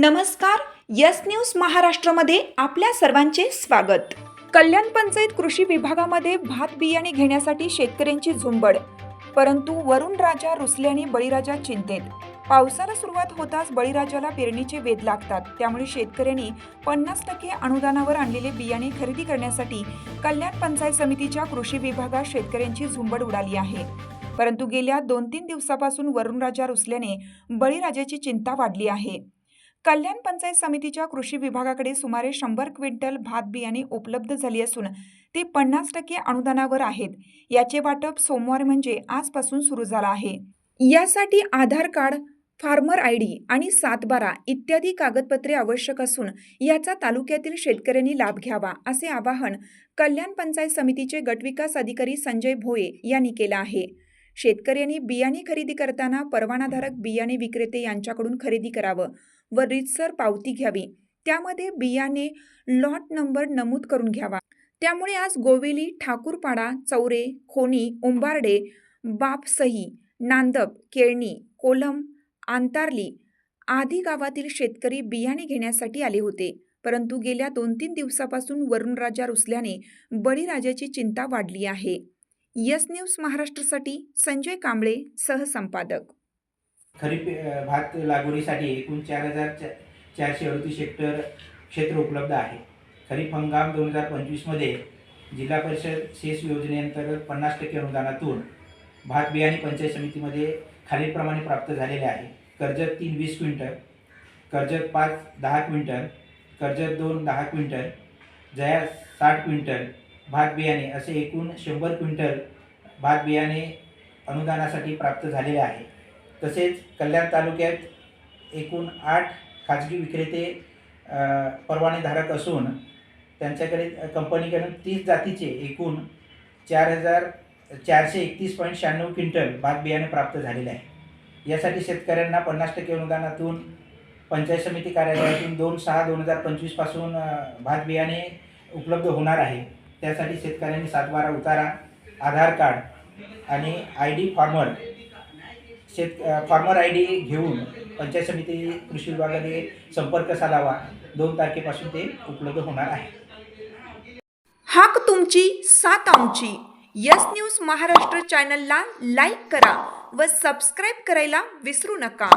नमस्कार yes news महाराष्ट्रामध्ये आपल्या सर्वांचे स्वागत. कल्याण पंचायत कृषी विभागामध्ये भात बियाणे घेण्यासाठी शेतकऱ्यांची झुंबड. परंतु वरुण राजा रुसल्याने बळीराजा चिंतेत. पावसाला सुरुवात होताच बळीराजाला पेरणीचे वेध लागतात. त्यामुळे शेतकऱ्यांनी पन्नास टक्के अनुदानावर आणलेले बियाणे खरेदी करण्यासाठी कल्याण पंचायत समितीच्या कृषी विभागात शेतकऱ्यांची झुंबड उडाली आहे. परंतु गेल्या दोन तीन दिवसापासून वरुणराजा रुसल्याने बळीराजाची चिंता वाढली आहे. कल्याण पंचायत समितीच्या कृषी विभागाकडे सुमारे शंभर क्विंटल भात बियाणे उपलब्ध झाली असून ते पन्नास टक्के अनुदानावर आहेत. याचे वाटप सोमवार म्हणजे आजपासून सुरू झालं आहे. यासाठी Aadhaar card farmer I D आणि सातबारा इत्यादी कागदपत्रे आवश्यक असून याचा तालुक्यातील शेतकऱ्यांनी लाभ घ्यावा असे आवाहन कल्याण पंचायत समितीचे गटविकास अधिकारी संजय भोये यांनी केलं आहे. शेतकऱ्यांनी बियाणे खरेदी करताना परवानाधारक बियाणे विक्रेते यांच्याकडून खरेदी करावं व रितसर पावती घ्यावी. त्यामध्ये बियाणे लॉट नंबर नमूद करून घ्यावा. त्यामुळे आज गोवेली ठाकूरपाडा चौरे खोनी उंबारडे बापसही नांदप केळणी कोलम आंतारली आदी गावातील शेतकरी बियाणे घेण्यासाठी आले होते. परंतु गेल्या दोन तीन दिवसापासून वरुणराजा रुसल्याने बळीराजाची चिंता वाढली आहे. यस न्यूज महाराष्ट्रासाठी संजय कांबळे सहसंपादक. खरीप भात लागवडीसाठी एकूण चार हजार चारशे अडतीस हेक्टर क्षेत्र उपलब्ध आहे. खरीप हंगाम दोन हजार पंचवीसमध्ये जिल्हा परिषद शेष योजनेअंतर्गत पन्नास टक्के अनुदानातून भात बियाणे पंचायत समितीमध्ये खालीलप्रमाणे प्राप्त झालेले आहे. कर्जत तीन वीस क्विंटल कर्जत पाच दहा क्विंटल कर्जत दोन दहा क्विंटल जया साठ क्विंटल भात बियाणे असे एकूण शंभर क्विंटल भात बियाणे अनुदानासाठी प्राप्त झालेले आहे. तसेच कल्याण तालुक्यात एकूण आठ खाजगी विक्रेते परवानेधारक असून त्यांच्याकडे कंपनीकडून तीस जातीचे एकूण चार हजार चारशे एकतीस पॉईंट शहाण्णव क्विंटल भात बियाणे प्राप्त झालेले आहे. यासाठी शेतकऱ्यांना पन्नास टक्के अनुदानातून पंचायत समिती कार्यालयातून दोन सहा दोन हजार पंचवीसपासून भात बियाणे उपलब्ध होणार आहे. त्यासाठी शेतकऱ्यांनी सातबारा उतारा आधार कार्ड आणि आय डी फॉर्मर शेत फार्मर आय डी घेऊन पंचायत समिती कृषी विभागाने संपर्क साधावा. दोन तारखेपासून ते उपलब्ध होणार आहे. हाक तुमची सात आमची. यस न्यूज महाराष्ट्र चॅनलला लाईक करा व सबस्क्राईब करायला विसरू नका.